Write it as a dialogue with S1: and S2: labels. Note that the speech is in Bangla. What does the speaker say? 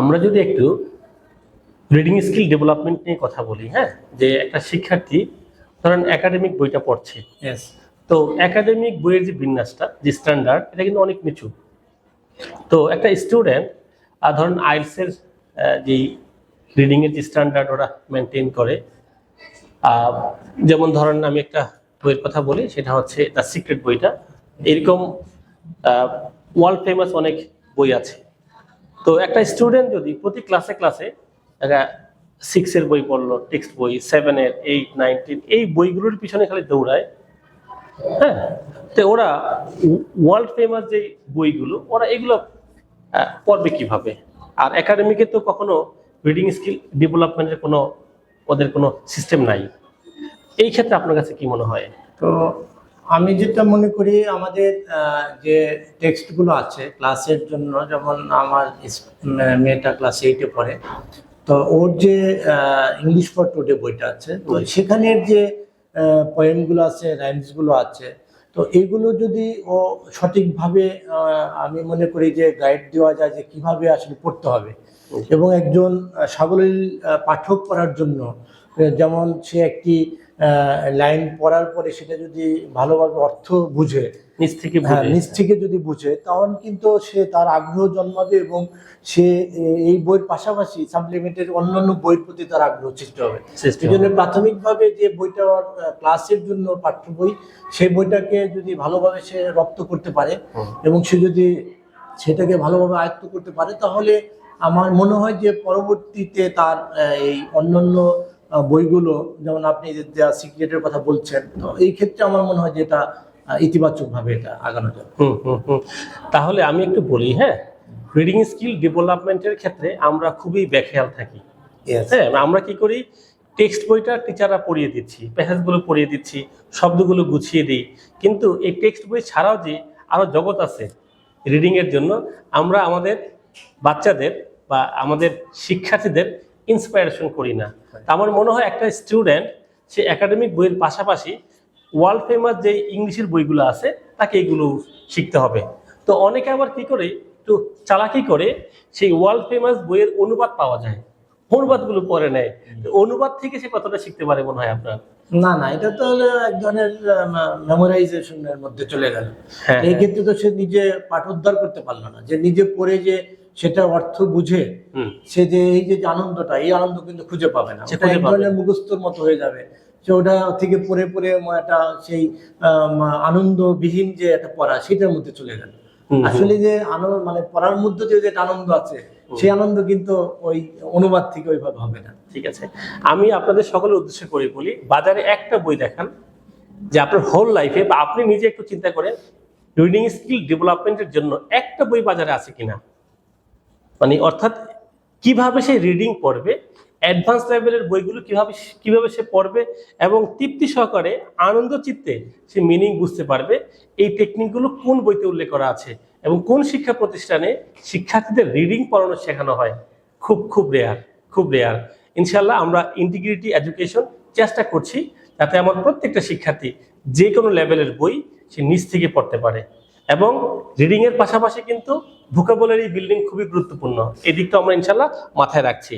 S1: আমরা যদি একটু রিডিং স্কিল ডেভেলপমেন্ট নিয়ে কথা বলি হ্যাঁ? যে একটা শিক্ষার্থী ধরেন একাডেমিক বইটা পড়ছে। তো একাডেমিক বইয়ের যে বিন্যাসটা যে স্ট্যান্ডার্ড এটা কিন্তু অনেক নিচু। তো একটা স্টুডেন্ট আর ধরেন আইলসের যেই রিডিংয়ের যে স্ট্যান্ডার্ড ওরা মেনটেন করে যেমন ধরেন আমি একটা বইয়ের কথা বলি সেটা হচ্ছে দ্য সিক্রেট বইটা। এরকম ওয়ার্ল্ড ফেমাস অনেক বই আছে। তো একটা স্টুডেন্ট যদি প্রতি ক্লাসে ক্লাসে একটা সিক্সের বই পড়ল টেক্সট বই সেভেনের এইট নাইনটিন এই বইগুলোর পিছনে খালি দৌড়ায় হ্যাঁ? তো ওরা ওয়ার্ল্ড ফেমাস যে বইগুলো, ওরা এগুলো পড়বে কীভাবে? আর একাডেমিকে তো কখনো রিডিং স্কিল ডেভেলপমেন্টের কোনো, ওদের কোনো সিস্টেম নাই। এই ক্ষেত্রে আপনার কাছে কি মনে হয়?
S2: তো আমি যেটা মনে করি আমাদের যে টেক্সটগুলো আছে ক্লাসের জন্য যেমন আমার মেয়েটা ক্লাস এইটে পড়ে তো ওর যে ইংলিশ ফর টুডে বইটা আছে তো সেখানের যে পয়েমগুলো আছে রাইমসগুলো আছে তো এগুলো যদি ও সঠিকভাবে আমি মনে করি যে গাইড দেওয়া যায় যে কীভাবে আসলে পড়তে হবে। এবং একজন সাবলীল পাঠক পড়ার জন্য যেমন সে একটি লাইন পড়ার পরে সেটা যদি ভালোভাবে অর্থ বুঝে
S1: নিজ থেকে
S2: হ্যাঁ নিজ থেকে যদি বুঝে তখন কিন্তু সে তার আগ্রহ জন্মাবে এবং সে এই বইয়ের পাশাপাশি সাপ্লিমেন্টের অন্যান্য বইয়ের প্রতি তার আগ্রহ সৃষ্টি হবে। এই জন্য প্রাথমিকভাবে যে বইটা ক্লাসের জন্য পাঠ্য বই সেই বইটাকে যদি ভালোভাবে সে রপ্ত করতে পারে
S1: এবং
S2: সে যদি সেটাকে ভালোভাবে আয়ত্ত করতে পারে তাহলে আমার মনে হয় যে পরবর্তীতে তার এই অন্যান্য বইগুলো যেমন আপনি যে সিক্রেটের কথা বলছেন তো এই ক্ষেত্রে আমার মনে হয় যে এটা ইতিবাচক ভাবে এটা আগানো যাবে।
S1: হুম হুম হুম। তাহলে আমি একটু বলি হ্যাঁ? রিডিং স্কিল ডেভেলপমেন্টের ক্ষেত্রে আমরা খুবই বেখেয়াল থাকি। হ্যাঁ আমরা কি করি? টেক্সট বইটা টিচাররা পড়িয়ে দিচ্ছি প্যাসেজগুলো পড়িয়ে দিচ্ছি শব্দগুলো গুছিয়ে দিই। কিন্তু এই টেক্সট বই ছাড়াও যে আরও জগৎ আছে রিডিংয়ের জন্য আমরা আমাদের বাচ্চাদের বা আমাদের শিক্ষার্থীদের ইন্সপায়ারেশন করি না। আমার মনে হয় একটা স্টুডেন্ট সে একাডেমিক বইয়ের পাশাপাশি ওয়ার্ল্ড ফেমাস যে ইংলিশের বইগুলো আছে তাকে এগুলো শিখতে হবে। তো অনেকে আবার কি করে একটু চালাকি করে সেই ওয়ার্ল্ড ফেমাস বইয়ের অনুবাদ পাওয়া যায়। অনুবাদগুলো পড়ে নেয়। অনুবাদ থেকে সে কতটা শিখতে পারে মনে হয় আপনার?
S2: না না এটা তো এক ধরনের মেমোরাইজেশনের মধ্যে চলে গেল।
S1: হ্যাঁ,
S2: এই ক্ষেত্রে তো সে নিজে পাঠোদ্ধার করতে পারল না। যে নিজে পড়ে যে সেটার অর্থ বুঝে সে যে এই যে আনন্দটা এই আনন্দ কিন্তু খুঁজে পাবে না
S1: সে
S2: ওটা
S1: খুঁজে
S2: এক ধরনের মুখস্থর মতো হয়ে যাবে। সে ওটা থেকে পড়ে পড়ে একটা সেই আনন্দবিহীন যে একটা পড়া সেটার মধ্যে চলে গেল। আসলে যে আনন্দ মানে পড়ার মধ্যে যে যে একটা আনন্দ আছে সেই আনন্দ কিন্তু ওই অনুবাদ থেকে ওইভাবে হবে না।
S1: ঠিক আছে। আমি আপনাদের সকলের উদ্দেশ্য করে বলি বাজারে একটা বই দেখান যে আপনার হোল লাইফে বা আপনি নিজে একটু চিন্তা করেন রিডিং স্কিল ডেভেলপমেন্টের জন্য একটা বই বাজারে আছে কিনা। মানে অর্থাৎ কীভাবে সে রিডিং পড়বে অ্যাডভান্স লেভেলের বইগুলো কীভাবে কীভাবে সে পড়বে এবং তৃপ্তি সহকারে আনন্দ চিত্তে সে মিনিং বুঝতে পারবে, এই টেকনিকগুলো কোন বইতে উল্লেখ করা আছে এবং কোন শিক্ষা প্রতিষ্ঠানে শিক্ষার্থীদের রিডিং পড়ানো শেখানো হয়? খুব খুব রেয়ার খুব রেয়ার ইনশাল্লাহ আমরা ইন্টিগ্রিটি এডুকেশন চেষ্টা করছি যাতে আমার প্রত্যেকটা শিক্ষার্থী যে কোনো লেভেলের বই সে নিজ থেকে পড়তে পারে। এবং রিডিং এর পাশাপাশি কিন্তু ভোকাবুলারি বিল্ডিং খুবই গুরুত্বপূর্ণ। এই দিকটা আমরা ইনশাল্লাহ মাথায় রাখছি।